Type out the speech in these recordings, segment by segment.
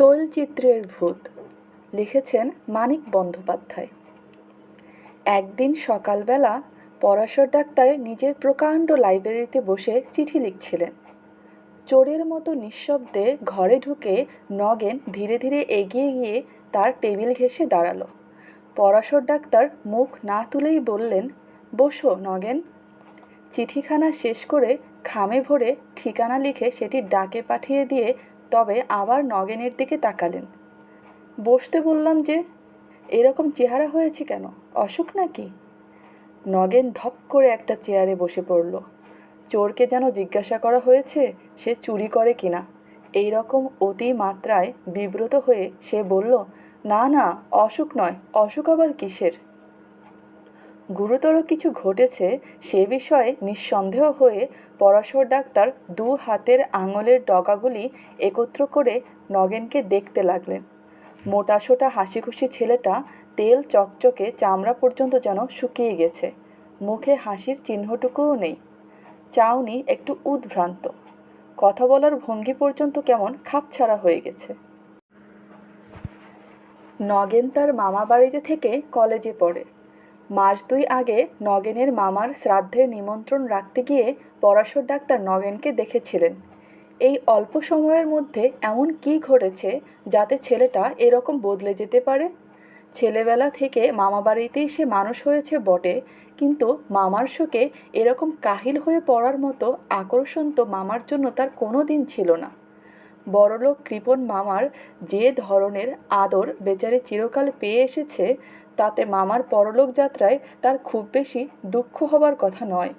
তৈলচিত্রের ভূত, লিখেছেন মানিক বন্দ্যোপাধ্যায়। একদিন সকালবেলা পরাশর ডাক্তার নিজের প্রকাণ্ড লাইব্রেরিতে বসে চিঠি লিখছিলেন। চোরের মতো নিঃশব্দে ঘরে ঢুকে নগেন ধীরে ধীরে এগিয়ে গিয়ে তার টেবিল ঘেঁষে দাঁড়াল। পরাশর ডাক্তার মুখ না তুলেই বললেন, বসো নগেন। চিঠিখানা শেষ করে খামে ভরে ঠিকানা লিখে সেটি ডাকে পাঠিয়ে দিয়ে তবে আবার নগেনের দিকে তাকালেন। বসতে বললাম যে, এরকম চেহারা হয়েছে কেন? অসুখ নাকি? নগেন ধপ করে একটা চেয়ারে বসে পড়ল। চোরকে যেন জিজ্ঞাসা করা হয়েছে, সে চুরি করে কিনা এই রকম অতি মাত্রায় বিব্রত হয়ে সে বলল, না না, অসুখ নয়, অসুখ আবার কিসের? গুরুতর কিছু ঘটেছে, সে বিষয়ে নিঃসন্দেহ হয়ে পরাশর ডাক্তার দু হাতের আঙুলের ডগাগুলি একত্র করে নগেনকে দেখতে লাগলেন। মোটাসোটা হাসিখুশি ছেলেটা তেল চকচকে চামড়া পর্যন্ত যেন শুকিয়ে গেছে। মুখে হাসির চিহ্নটুকুও নেই। চাউনি একটু উদ্ভ্রান্ত। কথা বলার ভঙ্গি পর্যন্ত কেমন খাপছাড়া হয়ে গেছে। নগেন তার মামা বাড়িতে থেকে কলেজে পড়ে। মাস দুই আগে নগেনের মামার শ্রাদ্ধের নিমন্ত্রণ রাখতে গিয়ে পরাশর ডাক্তার নগেনকে দেখেছিলেন। এই অল্প সময়ের মধ্যে এমন কী ঘটেছে যাতে ছেলেটা এরকম বদলে যেতে পারে? ছেলেবেলা থেকে মামা বাড়িতেই সে মানুষ হয়েছে বটে, কিন্তু মামার শোকে এরকম কাহিল হয়ে পড়ার মতো আকর্ষণ তো মামার জন্য তার কোনো দিন ছিল না। বড়লোক কৃপণ মামার যে ধরনের আদর বেচারে চিরকাল পেয়ে এসেছে তাতে মামার পরলোক যাত্রায় তার খুব বেশি দুঃখ হবার কথা নয়।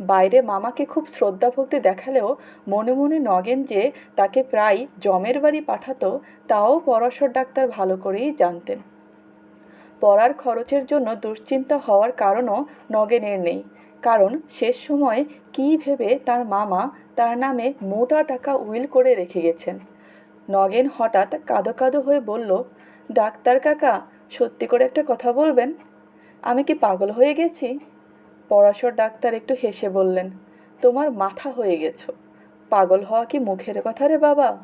বাইরে মামাকে খুব শ্রদ্ধা ভক্তি দেখালেও মনে মনে নগেন যে তাকে প্রায় জমের বাড়ি পাঠাতো, তাও পরাশর ডাক্তার ভালো করেই জানতেন। পড়ার খরচের জন্য দুশ্চিন্তা হওয়ার কারণও নগেনের নেই। কারণ শেষ সময় কী ভেবে তার মামা তার নামে মোটা টাকা উইল করে রেখে গেছেন। নগেন হঠাৎ কাঁদো কাঁদো হয়ে বলল, ডাক্তার কাকা সত্যি করে একটা কথা বলবেন? আমি কি পাগল হয়ে গেছি? পরাশর ডাক্তার একটু হেসে বললেন, তোমার মাথা হয়ে গেছো। পাগল হওয়া কি মুখের কথা রে বাবা?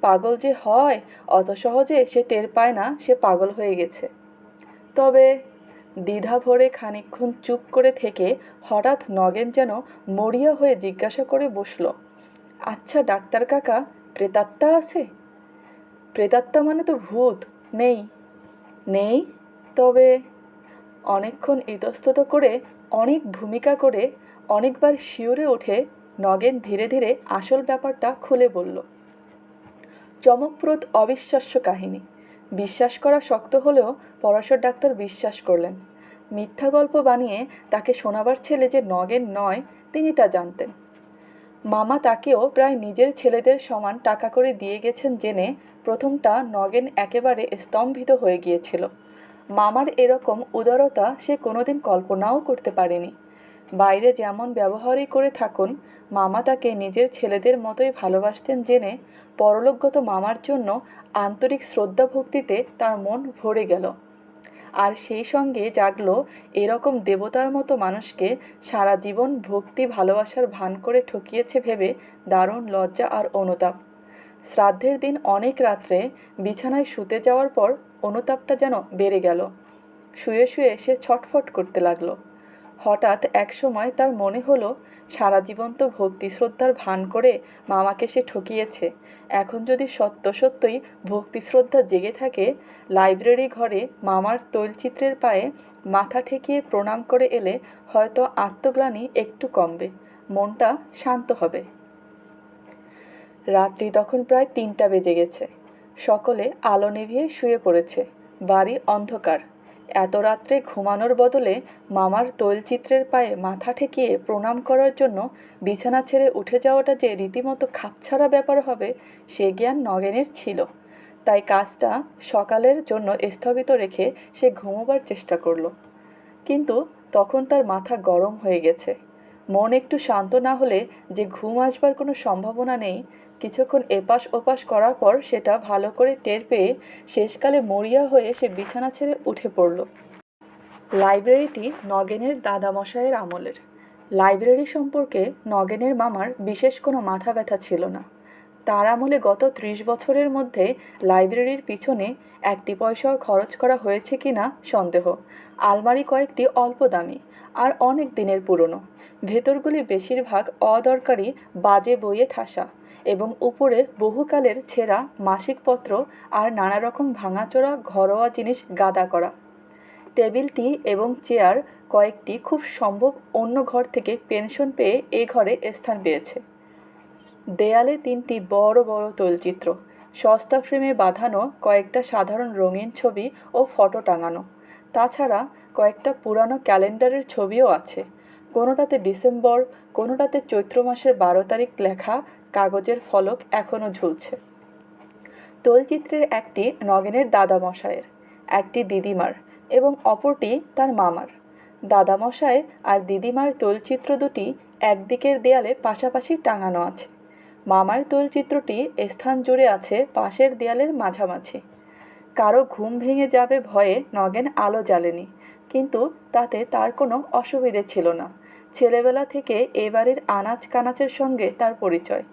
পাগল যে হয়, অত সহজে সে টের পায় না, সে পাগল হয়ে গেছে। তবে দ্বিধা ভরে খানিকক্ষণ চুপ করে থেকে হঠাৎ নগেন যেন মরিয়া হয়ে জিজ্ঞাসা করে বসল আচ্ছা ডাক্তার কাকা, প্রেতাত্মা আছে? প্রেতাত্মা মানে তো ভূত, নেই। নেই। তবে অনেকক্ষণ ইতস্তত করে, অনেক ভূমিকা করে, অনেকবার শিউরে ওঠে নগেন ধীরে ধীরে আসল ব্যাপারটা খুলে বলল। চমকপ্রদ অবিশ্বাস্য কাহিনী। বিশ্বাস করা শক্ত হলেও পরাশর ডাক্তার বিশ্বাস করলেন। মিথ্যা গল্প বানিয়ে তাকে শোনাবার ছেলে যে নগেন নয়, তিনি তা জানতেন। মামা তাকেও প্রায় নিজের ছেলেদের সমান টাকা করে দিয়ে গেছেন জেনে প্রথমটা নগেন একেবারে স্তম্ভিত হয়ে গিয়েছিল। মামার এরকম উদারতা সে কোনোদিন কল্পনাও করতে পারেনি। বাইরে যেমন ব্যবহারই করে থাকুন, মামা তাকে নিজের ছেলেদের মতোই ভালোবাসতেন জেনে পরলোকগত মামার জন্য আন্তরিক শ্রদ্ধা ভক্তিতে তার মন ভরে গেল। আর সেই সঙ্গে জাগলো এরকম দেবতার মতো মানুষকে সারা জীবন ভক্তি ভালোবাসার ভান করে ঠকিয়েছে ভেবে দারুণ লজ্জা আর অনুতাপ। শ্রাদ্ধের দিন অনেক রাত্রে বিছানায় শুতে যাওয়ার পর অনুতাপটা যেন বেড়ে গেল। শুয়ে শুয়ে সে ছটফট করতে লাগল। হঠাৎ এক সময় তার মনে হলো, সারা জীবন তো ভক্তি শ্রদ্ধার ভান করে মামাকে সে ঠকিয়েছে। এখন যদি সত্য সত্যই ভক্তি শ্রদ্ধা জেগে থাকে, লাইব্রেরি ঘরে মামার তৈলচিত্রের পায়ে মাথা ঠেকিয়ে প্রণাম করে এলে হয়তো আত্মগ্লানি একটু কমবে, মনটা শান্ত হবে। রাত্রি তখন প্রায় তিনটা বেজে গেছে। সকলে আলো নিভিয়ে শুয়ে পড়েছে। বাড়ি অন্ধকার। এত রাত্রে ঘুমানোর বদলে মামার তৈলচিত্রের পায়ে মাথা ঠেকিয়ে প্রণাম করার জন্য বিছানা ছেড়ে উঠে যাওয়াটা যে রীতিমতো খাপছাড়া ব্যাপার হবে, সে জ্ঞান নগেনের ছিল। তাই কাজটা সকালের জন্য স্থগিত রেখে সে ঘুমোবার চেষ্টা করল। কিন্তু তখন তার মাথা গরম হয়ে গেছে। মন একটু শান্ত না হলে যে ঘুম আসবার কোনো সম্ভাবনা নেই, কিছুক্ষণ এপাশ ওপাশ করার পর সেটা ভালো করে টের পেয়ে শেষকালে মরিয়া হয়ে সে বিছানা ছেড়ে উঠে পড়ল। লাইব্রেরিটি নগেনের দাদামশাইয়ের আমলের। লাইব্রেরি সম্পর্কে নগেনের মামার বিশেষ কোনো মাথা ব্যথা ছিল না। তার আমলে গত ত্রিশ বছরের মধ্যে লাইব্রেরির পিছনে একটি পয়সাও খরচ করা হয়েছে কি না সন্দেহ। আলমারি কয়েকটি অল্প দামি আর অনেক দিনের পুরনো। ভেতরগুলি বেশিরভাগ অদরকারি বাজে বইয়ে ঠাসা এবং উপরে বহুকালের ছেঁড়া মাসিকপত্র আর নানা রকম ভাঙাচোরা ঘরোয়া জিনিস গাদা করা। টেবিলটি এবং চেয়ার কয়েকটি খুব সম্ভব অন্য ঘর থেকে পেনশন পেয়ে এ ঘরে স্থান পেয়েছে। দেয়ালে তিনটি বড় বড় তৈলচিত্র, সস্তা ফ্রেমে বাঁধানো কয়েকটা সাধারণ রঙিন ছবি ও ফটো টাঙানো। তাছাড়া কয়েকটা পুরানো ক্যালেন্ডারের ছবিও আছে। কোনোটাতে ডিসেম্বর, কোনোটাতে চৈত্র মাসের বারো তারিখ লেখা কাগজের ফলক এখনও ঝুলছে। তৈলচিত্রের একটি নগেনের দাদামশায়ের একটি দিদিমার এবং অপরটি তার মামার। দাদামশায় আর দিদিমার তৈলচিত্র দুটি একদিকের দেয়ালে পাশাপাশি টাঙানো আছে। মামার তৈলচিত্রটি স্থান জুড়ে আছে পাশের দেয়ালের মাঝামাঝি। কারও ঘুম ভেঙে যাবে ভয়ে নগেন আলো জ্বালেনি, কিন্তু তাতে তার কোনো অসুবিধে ছিল না। ছেলেবেলা থেকে এবারের আনাচ কানাচের সঙ্গে তার পরিচয়।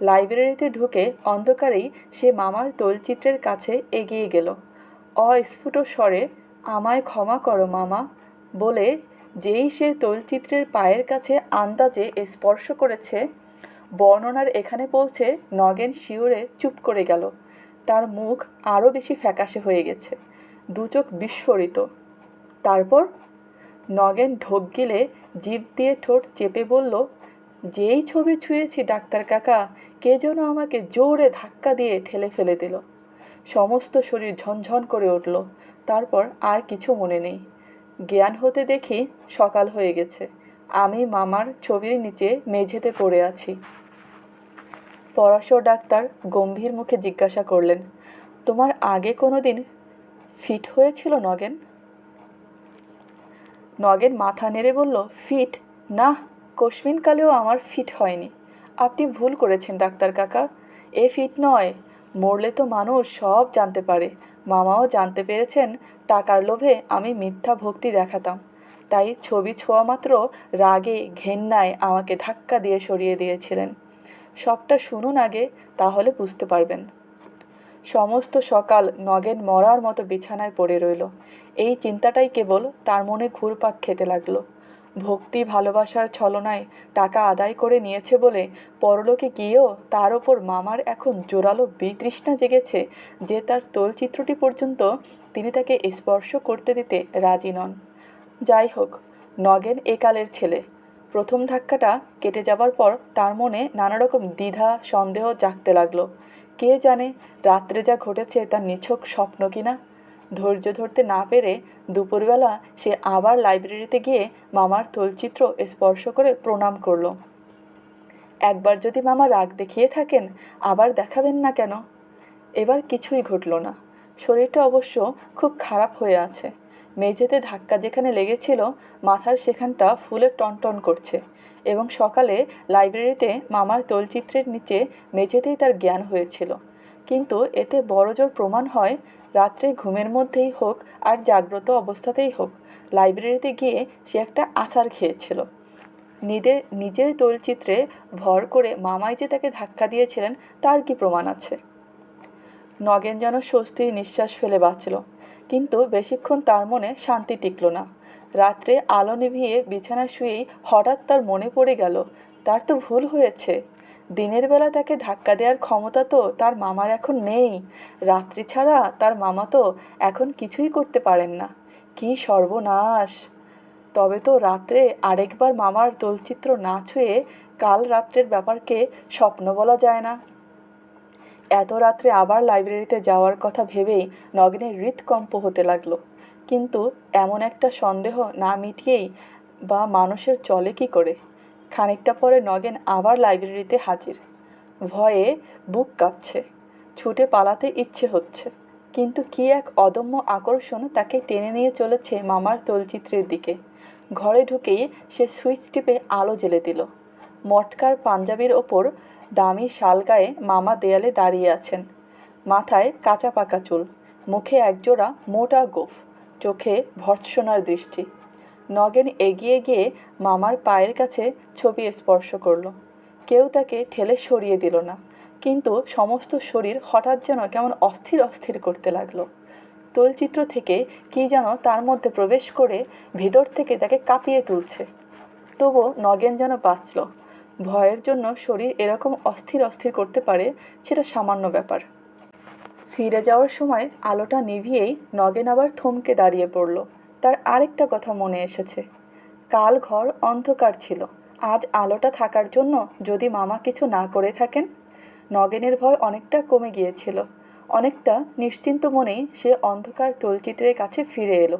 লাইব্রেরিতে ঢুকে অন্ধকারেই সে মামার তৈলচিত্রের কাছে এগিয়ে গেল। অস্ফুট স্বরে, আমায় ক্ষমা করো মামা বলে যেই সে তৈলচিত্রের পায়ের কাছে আন্দাজে স্পর্শ করেছে, বর্ণনার এখানে পৌঁছে নগেন শিউরে চুপ করে গেল। তার মুখ আরও বেশি ফ্যাকাশে হয়ে গেছে। দু চোখ বিস্ফোরিত। তারপর নগেন ঢোক গিলে জিভ দিয়ে ঠোঁট চেপে বলল, যেই ছবি ছুঁয়েছি, ডাক্তার কাকা, কে যেন আমাকে জোরে ধাক্কা দিয়ে ঠেলে ফেলে দিল। সমস্ত শরীর ঝনঝন করে উঠল। তারপর আর কিছু মনে নেই। জ্ঞান হতে দেখি সকাল হয়ে গেছে। আমি মামার ছবির নিচে মেঝেতে পড়ে আছি। পরাশর ডাক্তার গম্ভীর মুখে জিজ্ঞাসা করলেন, তোমার আগে কোনো দিন ফিট হয়েছিল নগেন? নগেন মাথা নেড়ে বলল, ফিট? না কস্মিনকালেও আমার ফিট হয়নি। আপনি ভুল করেছেন, ডাক্তার কাকা। এ ফিট নয়। মরলে তো মানুষ সব জানতে পারে। মামাও জানতে পেরেছেন, টাকার লোভে আমি মিথ্যা ভক্তি দেখাতাম। তাই ছবি ছোঁয়া মাত্র রাগে, ঘেন্নায় আমাকে ধাক্কা দিয়ে সরিয়ে দিয়েছিলেন। সবটা শুনুন আগে, তাহলে বুঝতে পারবেন। সমস্ত সকাল নগেন মরার মতো বিছানায় পড়ে রইল। এই চিন্তাটাই কেবল তার মনে ঘুরপাক খেতে লাগল। ভক্তি ভালোবাসার ছলনায় টাকা আদায় করে নিয়েছে বলে পরলোকে গিয়েও তার ওপর মামার এখন জোরালো বিতৃষ্ণা জেগেছে যে তার তোলচিত্রটি পর্যন্ত তিনি তাকে স্পর্শ করতে দিতে রাজি নন। যাই হোক, নগেন একালের ছেলে। প্রথম ধাক্কাটা কেটে যাবার পর তার মনে নানা রকম দ্বিধা, সন্দেহ জাগতে লাগল। কে জানে রাত্রে যা ঘটেছে তার নিছক স্বপ্ন কিনা? ধৈর্য ধরতে না পেরে দুপুরবেলা সে আবার লাইব্রেরিতে গিয়ে মামার তৈলচিত্র স্পর্শ করে প্রণাম করল। একবার যদি মামা রাগ দেখিয়ে থাকেন, আবার দেখাবেন না কেন? এবার কিছুই ঘটল না। শরীরটা অবশ্য খুব খারাপ হয়ে আছে। মেঝেতে ধাক্কা যেখানে লেগেছিল, মাথার সেখানটা ফুলে টনটন করছে এবং সকালে লাইব্রেরিতে মামার তৈলচিত্রের নিচে মেঝেতেই তার জ্ঞান হয়েছিল। কিন্তু এতে বড়জোর প্রমাণ হয়, রাত্রে ঘুমের মধ্যেই হোক আর জাগ্রত অবস্থাতেই হোক, লাইব্রেরিতে গিয়ে সে একটা আছাড় খেয়েছিল। নিজের নিজের তৈলচিত্রে ভর করে মামাই যে তাকে ধাক্কা দিয়েছিলেন, তার কি প্রমাণ আছে? নগেন যেন স্বস্তির নিঃশ্বাস ফেলে বাঁচল। কিন্তু বেশিক্ষণ তার মনে শান্তি টিকল না। রাত্রে আলো নিভিয়ে বিছানা শুয়েই হঠাৎ তার মনে পড়ে গেল, তার তো ভুল হয়েছে। দিনের বেলা তাকে ধাক্কা দেওয়ার ক্ষমতা তো তার মামার এখন নেই। রাত্রি ছাড়া তার মামা তো এখন কিছুই করতে পারেন না। কী সর্বনাশ। তবে তো রাত্রে আরেকবার মামার তোলচিত্র না ছুঁয়ে কাল রাত্রের ব্যাপারকে স্বপ্ন বলা যায় না। এত রাত্রে আবার লাইব্রেরিতে যাওয়ার কথা ভেবেই নগেনের হৃৎকম্প হতে লাগল। কিন্তু এমন একটা সন্দেহ না মিটিয়েই বা মানুষের চলে কি করে? খানিকটা পরে নগেন আবার লাইব্রেরিতে হাজির। ভয়ে বুক কাঁপছে। ছুটে পালাতে ইচ্ছে হচ্ছে। কিন্তু কি এক অদম্য আকর্ষণ তাকে টেনে নিয়ে চলেছে মামার তৈলচিত্রের দিকে। ঘরে ঢুকেই সে সুইচ টিপে আলো জ্বেলে দিল। মটকার পাঞ্জাবির ওপর দামি শাল গায়ে মামা দেয়ালে দাঁড়িয়ে আছেন। মাথায় কাঁচা পাকা চুল, মুখে একজোড়া মোটা গোফ, চোখে ভর্ৎসনার দৃষ্টি। নগেন এগিয়ে গিয়ে মামার পায়ের কাছে ছবি স্পর্শ করল। কেউ তাকে ঠেলে সরিয়ে দিল না, কিন্তু সমস্ত শরীর হঠাৎ যেন কেমন অস্থির অস্থির করতে লাগল। তৈলচিত্র থেকে কী যেন তার মধ্যে প্রবেশ করে ভেতর থেকে তাকে কাঁপিয়ে তুলছে। তবু নগেন যেন বাঁচল ভয়ের জন্য শরীর এরকম অস্থির অস্থির করতে পারে, সেটা সামান্য ব্যাপার। ফিরে যাওয়ার সময় আলোটা নিভিয়েই নগেন আবার থমকে দাঁড়িয়ে পড়ল। তার আরেকটা কথা মনে এসেছে। কাল ঘর অন্ধকার ছিল। আজ আলোটা থাকার জন্য যদি মামা কিছু না করে থাকেন? নগেনের ভয় অনেকটা কমে গিয়েছিল। অনেকটা নিশ্চিন্ত মনেই সে অন্ধকার তলচিত্রের কাছে ফিরে এলো।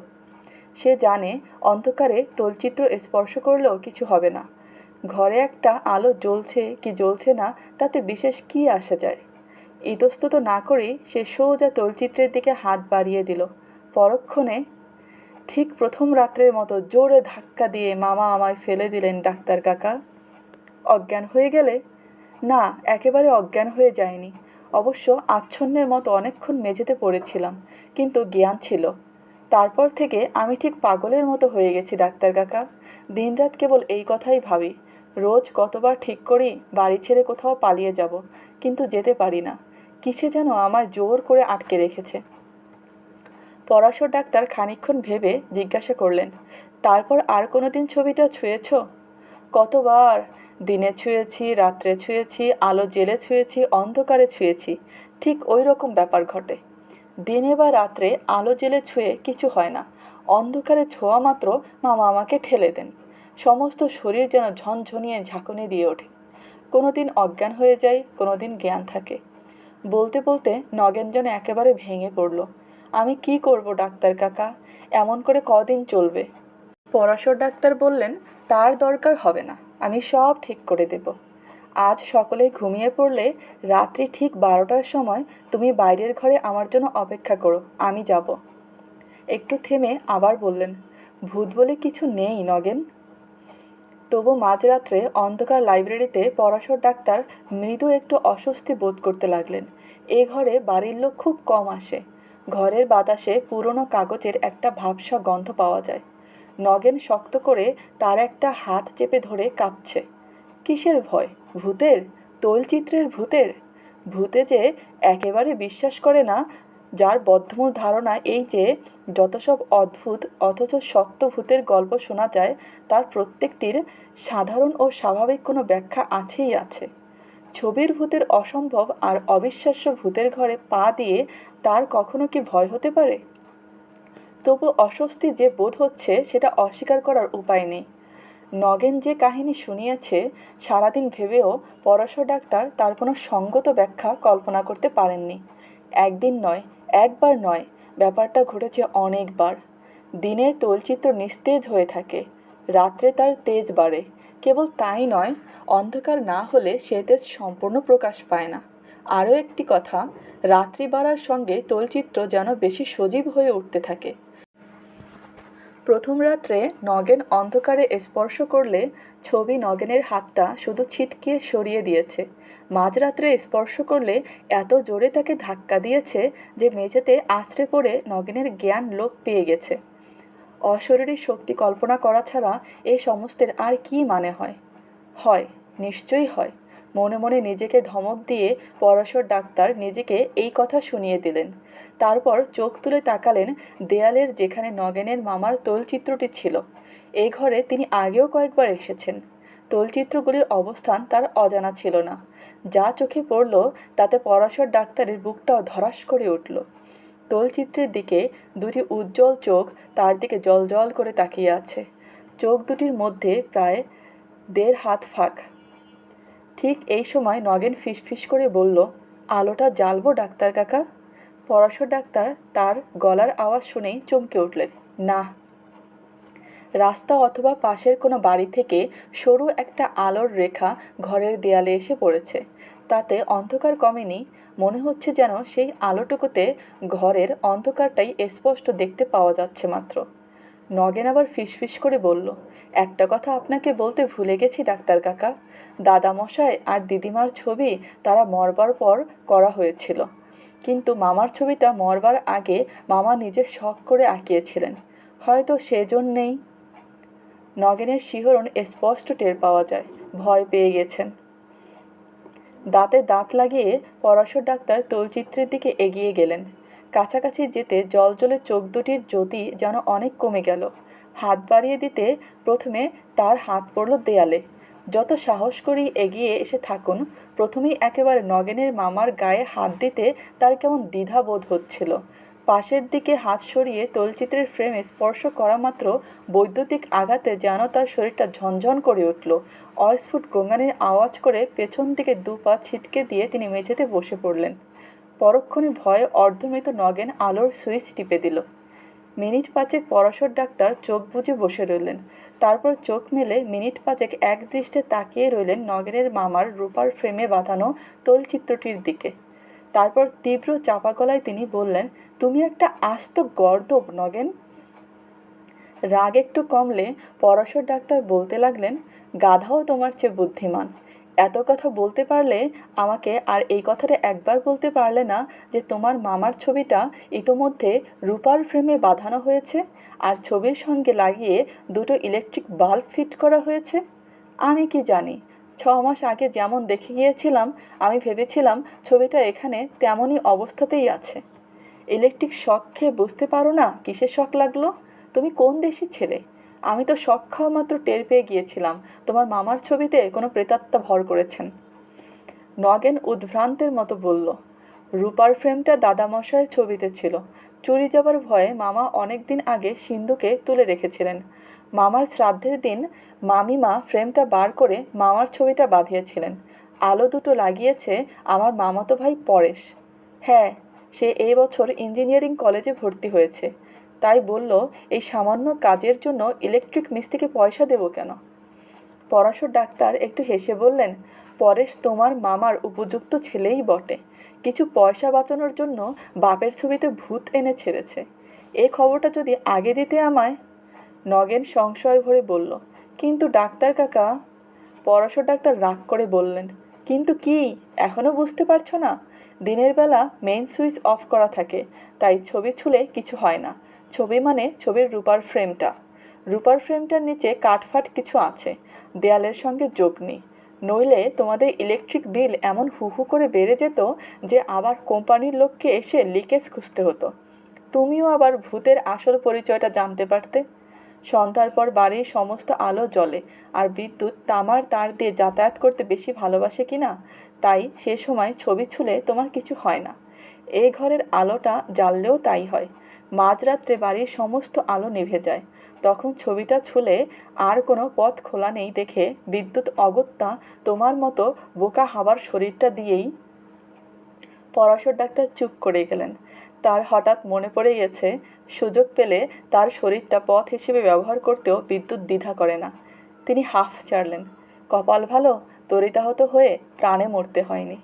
সে জানে অন্ধকারে তলচিত্র স্পর্শ করলেও কিছু হবে না। ঘরে একটা আলো জ্বলছে কি জ্বলছে না, তাতে বিশেষ কী আসা যায়? ইতস্তত না করেই সে সোজা তলচিত্রের দিকে হাত বাড়িয়ে দিল। পরক্ষণে ঠিক প্রথম রাত্রের মতো জোরে ধাক্কা দিয়ে মামা আমায় ফেলে দিলেন ডাক্তার কাকা। অজ্ঞান হয়ে গেলে? না, একেবারে অজ্ঞান হয়ে যায়নি। অবশ্য আচ্ছন্নের মতো অনেকক্ষণ মেঝেতে পড়েছিলাম, কিন্তু জ্ঞান ছিল। তারপর থেকে আমি ঠিক পাগলের মতো হয়ে গেছি, ডাক্তার কাকা। দিনরাত কেবল এই কথাই ভাবি। রোজ কতবার ঠিক করি বাড়ি ছেড়ে কোথাও পালিয়ে যাব, কিন্তু যেতে পারি না। কিসে যেন আমায় জোর করে আটকে রেখেছে। পরাশর ডাক্তার খানিকক্ষণ ভেবে জিজ্ঞাসা করলেন, তারপর আর কোনো দিন ছবিটা ছুঁয়েছ? কতবার? দিনে ছুঁয়েছি, রাত্রে ছুঁয়েছি, আলো জেলে ছুঁয়েছি, অন্ধকারে ছুঁয়েছি। ঠিক ওই রকম ব্যাপার ঘটে। দিনে বা রাত্রে আলো জেলে ছুঁয়ে কিছু হয় না। অন্ধকারে ছোঁয়া মাত্র মামা আমাকে ঠেলে দেন। সমস্ত শরীর যেন ঝনঝনিয়ে ঝাঁকুনি দিয়ে ওঠে। কোনো দিন অজ্ঞান হয়ে যায় কোনো দিন জ্ঞান থাকে। বলতে বলতে নগেন যেন একেবারে ভেঙে পড়ল। আমি কি করব ডাক্তার কাকা? এমন করে কদিন চলবে? পরাশর ডাক্তার বললেন, তার দরকার হবে না, আমি সব ঠিক করে দেব। আজ সকলে ঘুমিয়ে পড়লে রাত্রি ঠিক বারোটার সময় তুমি বাইরের ঘরে আমার জন্য অপেক্ষা করো, আমি যাব। একটু থেমে আবার বললেন, ভূত বলে কিছু নেই নগেন। তবু মাঝরাত্রে অন্ধকার লাইব্রেরিতে পরাশর ডাক্তার মৃদু একটু অস্বস্তি বোধ করতে লাগলেন। এ ঘরে বাড়ির লোক খুব কম আসে। ঘরের বাতাসে পুরনো কাগজের একটা ভাবসা গন্ধ পাওয়া যায়। নগেন শক্ত করে তার একটা হাত চেপে ধরে কাঁপছে। কিসের ভয়? ভূতের? তৈলচিত্রের ভূতের? ভূতে যে একেবারে বিশ্বাস করে না যার বদ্ধমূল ধারণা এই যে যত সব অদ্ভুত অথচ সত্য ভূতের গল্প শোনা যায়, তার প্রত্যেকটির সাধারণ ও স্বাভাবিক কোনো ব্যাখ্যা আছেই আছে। ছবির ভূতের অসম্ভব আর অবিশ্বাস্য ভূতের ঘরে পা দিয়ে তার কখনো কি ভয় হতে পারে? তবু অস্বস্তি যে বোধ হচ্ছে, সেটা অস্বীকার করার উপায় নেই। নগেন যে কাহিনী শুনিয়েছে, সারাদিন ভেবেও পরশর ডাক্তার তার কোনো সঙ্গত ব্যাখ্যা কল্পনা করতে পারেননি। একদিন নয় একবার নয়, ব্যাপারটা ঘটেছে অনেকবার। দিনে তৈলচিত্র নিস্তেজ হয়ে থাকে, রাত্রে তার তেজ বাড়ে। কেবল তাই নয়, অন্ধকার না হলে সে তেজ সম্পূর্ণ প্রকাশ পায় না। আরও একটি কথা, রাত্রি বাড়ার সঙ্গে তৈলচিত্র যেন বেশি সজীব হয়ে উঠতে থাকে। প্রথম রাত্রে নগেন অন্ধকারে স্পর্শ করলে ছবি নগেনের হাতটা শুধু ছিটকিয়ে সরিয়ে দিয়েছে। মাঝরাত্রে স্পর্শ করলে এত জোরে তাকে ধাক্কা দিয়েছে যে মেঝেতে আছড়ে পড়ে নগেনের জ্ঞান লোপ পেয়ে গেছে। অশরীরী শক্তি কল্পনা করা ছাড়া এ সমস্তের আর কি মানে হয়? হয়, নিশ্চয়ই হয়। মনে মনে নিজেকে ধমক দিয়ে পরশর ডাক্তার নিজেকে এই কথা শুনিয়ে দিলেন। তারপর চোখ তুলে তাকালেন দেয়ালের যেখানে নগেনের মামার তৈলচিত্রটি ছিল। এই ঘরে তিনি আগেও কয়েকবার এসেছেন। তৈলচিত্রগুলির অবস্থান তার অজানা ছিল না। যা চোখে পড়ল, তাতে পরাশর ডাক্তারের বুকটাও ধরাস করে উঠল। তৈলচিত্রের দিকে দুটি উজ্জ্বল চোখ তার দিকে জল জল করে তাকিয়ে আছে। চোখ দুটির মধ্যে প্রায় দেড় হাত ফাঁক। ঠিক এই সময় নগেন ফিসফিস করে বলল, আলোটা জ্বালবো ডাক্তার কাকা। পরাশর ডাক্তার তার গলার আওয়াজ শুনেই চমকে উঠলেন না রাস্তা অথবা পাশের কোনো বাড়ি থেকে সরু একটা আলোর রেখা ঘরের দেয়ালে এসে পড়েছে। তাতে অন্ধকার কমেনি, মনে হচ্ছে যেন সেই আলোটুকুতে ঘরের অন্ধকারটাই স্পষ্ট দেখতে পাওয়া যাচ্ছে মাত্র। নগেন আবার ফিসফিস করে বলল, একটা কথা আপনাকে বলতে ভুলে গেছি, ডাক্তার কাকা। দাদামশাই আর দিদিমার ছবি তারা মরবার পর করা হয়েছিল। কিন্তু মামার ছবিটা মরবার আগে মামা নিজে শখ করে আঁকিয়েছিলেন। হয়তো সেজন্যেই নগেনের শিহরণ স্পষ্ট টের পাওয়া যায়, ভয় পেয়ে গেছেন। দাঁতে দাঁত লাগিয়ে পরাশর ডাক্তার তৈলচিত্রের দিকে এগিয়ে গেলেন। কাছাকাছি যেতে জলজলে চোখ দুটির জ্যোতি যেন অনেক কমে গেল। হাত বাড়িয়ে দিতে প্রথমে তার হাত পড়ল দেয়ালে। যত সাহস করি এগিয়ে এসে থাকুন, প্রথমেই একেবারে নগেনের মামার গায়ে হাত দিতে তার কেমন দ্বিধা বোধ হচ্ছিল। পাশের দিকে হাত সরিয়ে তলচিত্রের ফ্রেমে স্পর্শ করা মাত্র বৈদ্যুতিক আঘাতে যেন তার শরীরটা ঝনঝন করে উঠল। অস্ফুট গঙ্গানের আওয়াজ করে পেছন দিকে দু পা ছিটকে দিয়ে তিনি মেঝেতে বসে পড়লেন। পরক্ষণে ভয়ে অর্ধমৃত নগেন আলোর সুইচ টিপে দিল। মিনিট পাঁচেক পরশর ডাক্তার চোখ বুজে বসে রইলেন। তারপর চোখ মেলে মিনিট পাঁচেক এক দৃষ্টে তাকিয়ে রইলেন নগেনের মামার রূপার ফ্রেমে বাঁধানো তৈলচিত্রটির দিকে। তারপর তীব্র চাপা গলায় তিনি বললেন, তুমি একটা আস্ত গর্দব নগেন। রাগ একটু কমলে পরশর ডাক্তার বলতে লাগলেন, গাধাও তোমার চেয়ে বুদ্ধিমান। এত কথা বলতে পারলে আমাকে আর এই কথাটা একবার বলতে পারলে না যে তোমার মামার ছবিটা ইতোমধ্যে রূপার ফ্রেমে বাঁধানো হয়েছে আর ছবির সঙ্গে লাগিয়ে দুটো ইলেকট্রিক বাল্ব ফিট করা হয়েছে। আমি কি জানি? ছ মাস আগে যেমন দেখে গিয়েছিলাম, আমি ভেবেছিলাম ছবিটা এখানে তেমনই অবস্থাতেই আছে। ইলেকট্রিক শখ খেয়ে বুঝতে পারো না কিসের শখ লাগল? তুমি কোন দেশি ছেলে? আমি তো শখ খাওয়া মাত্র টের পেয়ে গিয়েছিলাম। তোমার মামার ছবিতে কোনো প্রেতাত্মা ভর করেছেন। নগেন উদ্ভ্রান্তের মতো বলল, রূপার ফ্রেমটা দাদামশাইয়ের ছবিতে ছিল। চুরি যাবার ভয়ে মামা অনেক দিন আগে সিন্ধুকে তুলে রেখেছিলেন। মামার শ্রাদ্ধের দিন মামিমা ফ্রেমটা বার করে মামার ছবিটা বাঁধিয়েছিলেন। আলো দুটো লাগিয়েছে, আমার মামাতো ভাই পরেশ। হ্যাঁ সে এই বছর ইঞ্জিনিয়ারিং কলেজে ভর্তি হয়েছে। তাই বলল, এই সামান্য কাজের জন্য ইলেকট্রিক মিস্ত্রিকে পয়সা দেবো কেন? পরাশর ডাক্তার একটু হেসে বললেন, পরেশ তোমার মামার উপযুক্ত ছেলেই বটে। কিছু পয়সা বাঁচানোর জন্য বাপের ছবিতে ভূত এনে ছেড়েছে। এ খবরটা যদি আগে দিতে আমায়? নগেন সংশয় ভরে বলল, কিন্তু ডাক্তার কাকা। পরাশর ডাক্তার রাগ করে বললেন, কিন্তু কি? এখনও বুঝতে পারছ না? দিনের বেলা মেইন সুইচ অফ করা থাকে, তাই ছবি ছুলে কিছু হয় না। ছবি মানে ছবির রূপার ফ্রেমটা। রূপার ফ্রেমটার নিচে কাঠফাট কিছু আছে। দেয়ালের সঙ্গে যোগ নেই। নইলে তোমাদের ইলেকট্রিক বিল এমন হু হু করে বেড়ে যেত যে আবার কোম্পানির লোককে এসে লিকেজ খুঁজতে হতো। তুমিও আবার ভূতের আসল পরিচয়টা জানতে পারতে। সন্ধ্যার পর বাড়ির সমস্ত আলো জ্বলে, আর বিদ্যুৎ তামার তার দিয়ে যাতায়াত করতে বেশি ভালোবাসে কি না? তাই সে সময় ছবি ছুলে তোমার কিছু হয় না। এ ঘরের আলোটা জ্বাললেও তাই হয়। মাঝরাত্রে বাড়ির সমস্ত আলো নিভে যায়। তখন ছবিটা ছুলে আর কোনো পথ খোলা নেই দেখে বিদ্যুৎ অগত্যা তোমার মতো বোকা হাবার শরীরটা দিয়েই পরাশর ডাক্তার চুপ করে গেলেন। তার হঠাৎ মনে পড়ে গেছে, সুযোগ পেলে তার শরীরটা পথ হিসেবে ব্যবহার করতেও বিদ্যুৎ দ্বিধা করে না। তিনি হাফ ছাড়লেন কপাল ভালো? তরিতাহত হয়ে প্রাণে মরতে হয়নি।